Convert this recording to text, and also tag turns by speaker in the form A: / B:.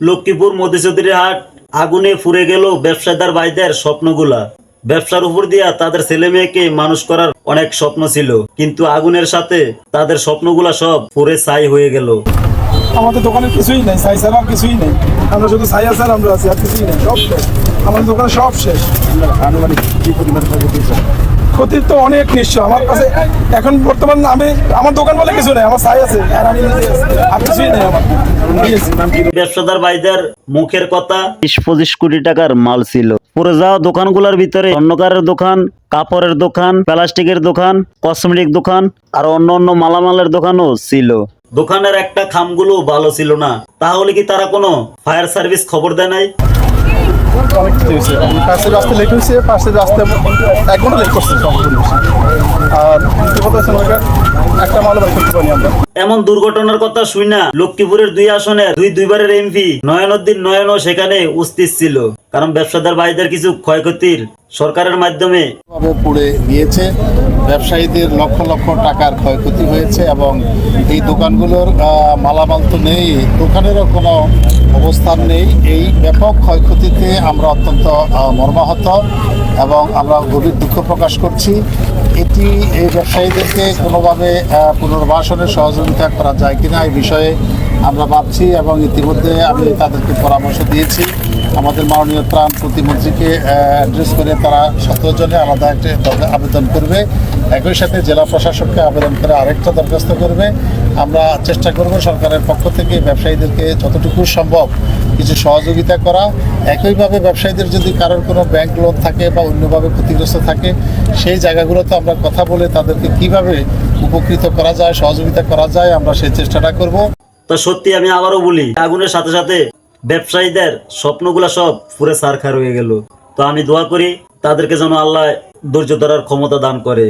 A: লক্ষ্মীপুর মধুচৌধুরী হাট আগুনে ফুরে গেল ব্যবসাদার ভাইদের স্বপ্নগুলা। ব্যবসার উপর দিয়া তাদের ছেলে মেয়েকে মানুষ করার অনেক স্বপ্ন ছিল, কিন্তু আগুনের সাথে তাদের স্বপ্নগুলা সব পুরে ছাই হয়ে গেল।
B: আমাদের দোকানে কিছুই নেই সাই ছাড়া আর কিছুই নেই। আমরা শুধু সাই ছাড়া আমরা আছি, আর কিছুই নেই, সব শেষ। আমাদের দোকানে সব শেষ।
C: আনুমানিক কি পরিমাণ ক্ষয়ক্ষতি
B: তো অনেক নিশ্চয়। আমার কাছে এখন বর্তমান আমি আমার দোকান বলে কিছু নেই, আমার সাই আছে, আর আমি আর কিছুই নেই আমার। আছে?
A: ব্যবসাদার ভাইদের মুখের কথা। বিশ পঁচিশ কোটি টাকার মাল ছিল। পরে যাওয়া দোকানগুলোর ভিতরে অন্যকারের দোকান কাপড়ের দোকান প্লাস্টিকের দোকান কসমেটিক দোকান আর অন্য অন্য মালামালের দোকানও ছিল। দোকানের একটা খামগুলো ভালো ছিল না। তাহলে কি তারা কোনো ফায়ার সার্ভিস খবর দেয় নাই?
C: অনেক কিছু হয়েছে রাস্তা লেট হয়েছে রাস্তা এক ঘণ্টা লেট করছে সম্পূর্ণ আর কথা হচ্ছে একটা করতে পারি আমরা
A: এমন দুর্ঘটনার কথা শুই না। লক্ষ্মীপুরের দুই আসনে দুই দুইবারের এমপি নয়নউদ্দিন নয়নও সেখানে উপস্থিত ছিল। কারণ ব্যবসাদার ভাইদের কিছু ক্ষয়ক্ষতির সরকারের মাধ্যমে
D: ভাবে পুড়ে গিয়েছে ব্যবসায়ীদের লক্ষ লক্ষ টাকার ক্ষয়ক্ষতি হয়েছে এবং এই দোকানগুলোর মালামাল তো নেই। দোকানেরও কোনো অবস্থান নেই। এই ব্যাপক ক্ষয়ক্ষতিতে আমরা অত্যন্ত মর্মাহত এবং আমরা গভীর দুঃখ প্রকাশ করছি। এটি এই ব্যবসায়ীদেরকে কোনোভাবে পুনর্বাসনের সহযোগিতা করা যায় কিনা এই বিষয়ে আমরা ভাবছি এবং ইতিমধ্যে আমি তাদেরকে পরামর্শ দিয়েছি। আমাদের মাননীয় ত্রাণ প্রতিমন্ত্রীকে অ্যাড্রেস করে তারা সতেরো জনে আলাদা একটা আবেদন করবে। একই সাথে জেলা প্রশাসককে আবেদন করে আরেকটা দরখাস্ত করবে। আমরা চেষ্টা করব সরকারের পক্ষ থেকে ব্যবসায়ীদেরকে যতটুকু সম্ভব কিছু সহযোগিতা করা। একইভাবে ব্যবসায়ীদের যদি কারোর কোনো ব্যাংক লোন থাকে বা অন্যভাবে ক্ষতিগ্রস্ত থাকে, সেই জায়গাগুলোতে আমরা কথা বলে তাদেরকে কীভাবে উপকৃত করা যায়, সহযোগিতা করা যায়, আমরা সেই চেষ্টাটা করব।
A: তো সত্যি আমি আবারও বলি, আগুনের সাথে সাথে ব্যবসায়ীদের স্বপ্নগুলা সব পুরে সারখার হয়ে গেল। তো আমি দোয়া করি, তাদেরকে যেন আল্লাহ ধৈর্য ধরার ক্ষমতা দান করে।